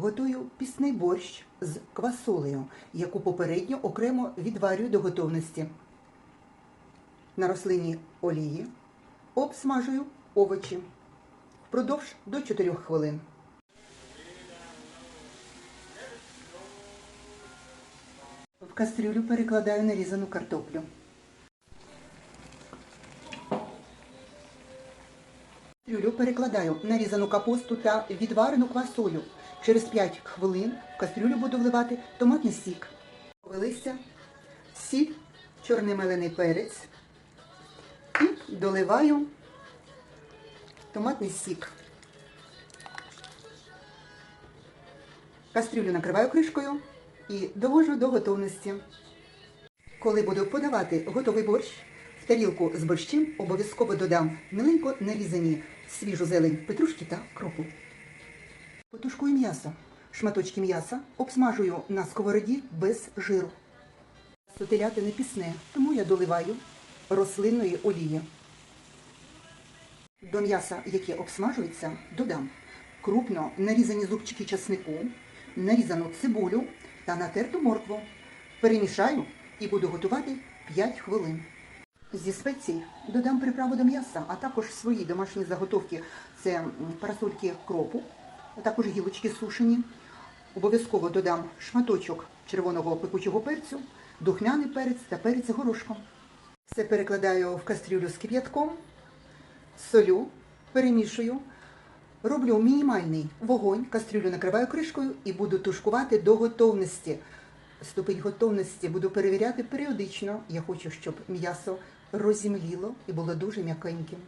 Готую пісний борщ з квасолею, яку попередньо окремо відварюю до готовності. На рослинній олії обсмажую овочі впродовж до 4 хвилин. В кастрюлю перекладаю нарізану картоплю. Кастрюлю перекладаю нарізану капусту та відварену квасолю. Через 5 хвилин в кастрюлю буду вливати томатний сік. Листя, сіль, чорний мелений перець і доливаю томатний сік. Кастрюлю накриваю кришкою і довожу до готовності. Коли буду подавати готовий борщ, в тарілку з борщем обов'язково додам миленько нарізані свіжу зелень петрушки та кропу. Потушкую м'ясо. Шматочки м'яса обсмажую на сковороді без жиру. Сотеляти не пісне, тому я доливаю рослинної олії. До м'яса, яке обсмажується, додам крупно нарізані зубчики часнику, нарізану цибулю та натерту моркву. Перемішаю і буду готувати 5 хвилин. Зі спецій додам приправу до м'яса, а також свої домашні заготовки. Це парасольки кропу, а також гілочки сушені. Обов'язково додам шматочок червоного пекучого перцю, духмяний перець та перець горошком. Все перекладаю в кастрюлю з кип'ятком, солю, перемішую, роблю мінімальний вогонь, кастрюлю накриваю кришкою і буду тушкувати до готовності. Ступень готовності буду перевіряти періодично. Я хочу, щоб м'ясо розімліло і було дуже м'якеньким.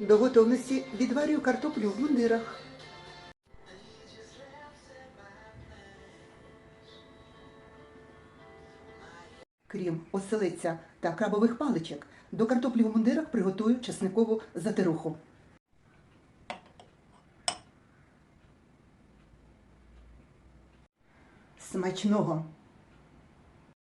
До готовності відварюю картоплю в мундирах. Крім оселеця та крабових паличок, до картоплі в мундирах приготую чесникову затируху. Смачного!